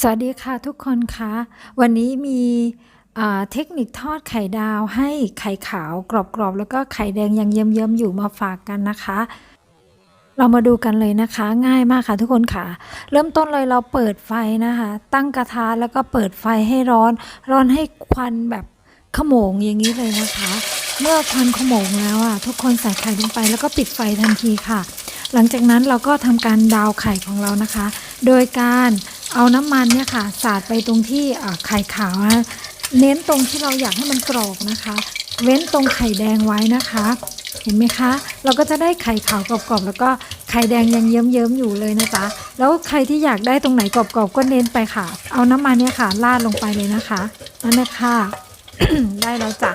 สวัสดีค่ะทุกคนคะวันนี้มีเทคนิคทอดไข่ดาวให้ไข่ขาวกรอบๆ แล้วก็ไข่แดงยังเยิ้มๆอยู่มาฝากกันนะคะ เรามาดูกันเลยนะคะ ง่ายมากค่ะทุกคนค่ะ เริ่มต้นเลยเราเปิดไฟนะคะ ตั้งกระทะแล้วก็เปิดไฟให้ร้อน ร้อนให้ควันแบบขโมงอย่างนี้เลยนะคะ เมื่อควันขโมงแล้วอะทุกคนใส่ไข่ลงไปแล้วก็ปิดไฟทันทีค่ะ หลังจากนั้นเราก็ทำการดาวไข่ของเรานะคะ โดยการ เอาน้ำมันเนี่ยค่ะ สาดไปตรงที่ไข่ขาวนะเน้นตรงที่เราอยากให้มันกรอบนะคะ เว้นตรงไข่แดงไว้นะคะ เห็นไหมคะ เราก็จะได้ไข่ขาวกรอบๆแล้วก็ไข่แดงยังเยิ้มๆอยู่เลยนะจ๊ะแล้วใครที่อยากได้ตรงไหนกรอบๆก็เน้นไปค่ะ เอาน้ำมันเนี่ยค่ะราดลงไปเลยนะคะนั่นนะคะได้แล้วจ้ะ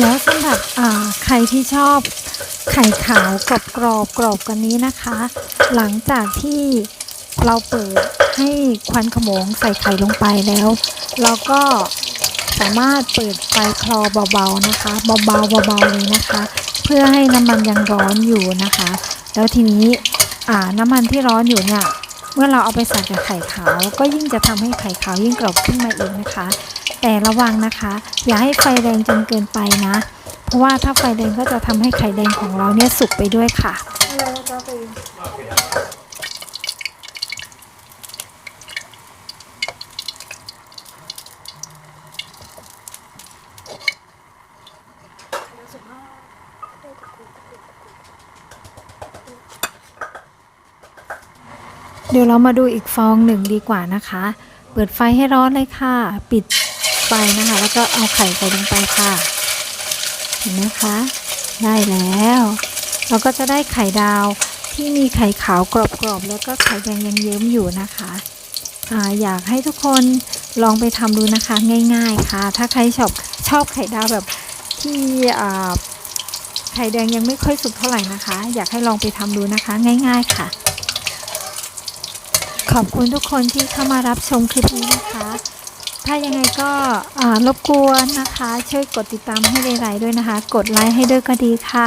แล้วส หรับอ่าใครที่ชอบไข่ขาวกรอบกรอบกรอบกันนี้นะคะ หลังจากที่เราเปิดให้ควันขโมงใส่ไข่ลงไปแล้ว เราก็สามารถเปิดไฟคลอเบาๆนะคะเบาๆเบาๆเลยนะคะ เพื่อให้น้ำมันยังร้อนอยู่นะคะ แล้วทีนี้น้ำมันที่ร้อนอยู่เนี่ยเมื่อเราเอาไปใส่กับไข่ขาว ก็ยิ่งจะทำให้ไข่ขาวยิ่งกรอบขึ้นมาอีกนะคะ แต่ระวังนะคะ อย่าให้ไฟแรงจนเกินไปนะ ราะว่าถ้าไฟแรงก็จะทำให้ไข่แดงของเราเนี่ยสุกไปด้วยค่ะเดี๋ยวเรามาดูอีกฟองหนึ่งดีกว่านะคะ เปิดไฟให้ร้อนเลยค่ะ ปิดไฟนะคะ แล้วก็เอาไข่ใส่ลงไปค่ะ เห็นไหมคะ ได้แล้ว เราก็จะได้ไข่ดาวที่มีไข่ขาวกรอบๆแล้วก็ไข่แดงยังเยิ้มอยู่นะคะออยากให้ทุกคนลองไปทำดูนะคะ ง่าย ๆค่ะ ถ้าใครชอบชอบไข่ดาวแบบที่ไข่แดงยังไม่ค่อยสุกเท่าไหร่นะคะ อยากให้ลองไปทำดูนะคะ ง่าย ๆค่ะ ขอบคุณทุกคนที่เข้ามารับชมคลิปนี้นะคะ ถ้ายังไงก็รบกวนนะคะ ช่วยกดติดตามให้ไลค์ด้วยนะคะ กดไลค์ให้ด้วยก็ดีค่ะ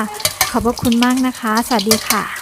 ขอบพระคุณมากนะคะ สวัสดีค่ะ